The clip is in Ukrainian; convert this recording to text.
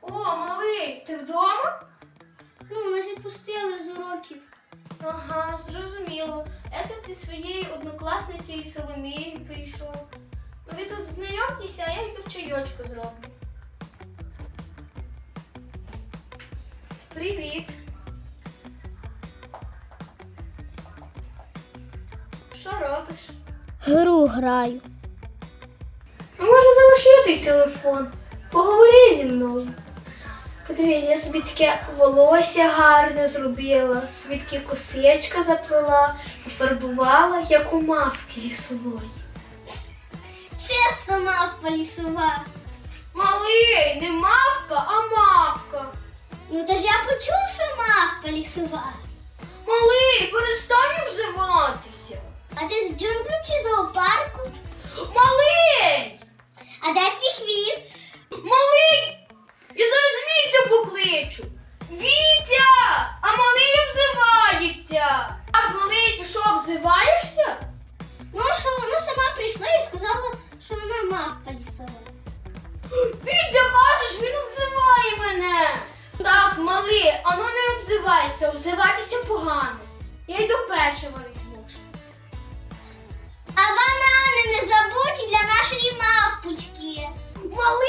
О, малий, ти вдома? Ну, нас відпустили з. Ага, зрозуміло. Ето зі своєю однокласницею Соломією прийшов. Ну ви тут знайомтеся, а я йду чайочку зроблю. Привіт. Що робиш? Гру граю. Ну, може, залиши той телефон. Поговори зі мною. Подивись, я собі таке волосся гарне зробила, собі таке косичка заплела, пофарбувала, як у мавки лісової. Чесно, мавпа лісова. Малий, не мавка, а мавка. Ну та ж я почув, що мавпа лісова. Малий, де твій хвіст? Малий! Я зараз Вітя покличу. Вітя! А малий обзивається. А малий, ти що, обзиваєшся? Ну, що воно сама прийшла і сказала, що вона мавпа лісова. Вітя, бачиш, він обзиває мене. Так, малий, а ну не обзивайся, обзиватися погано. Я йду печива А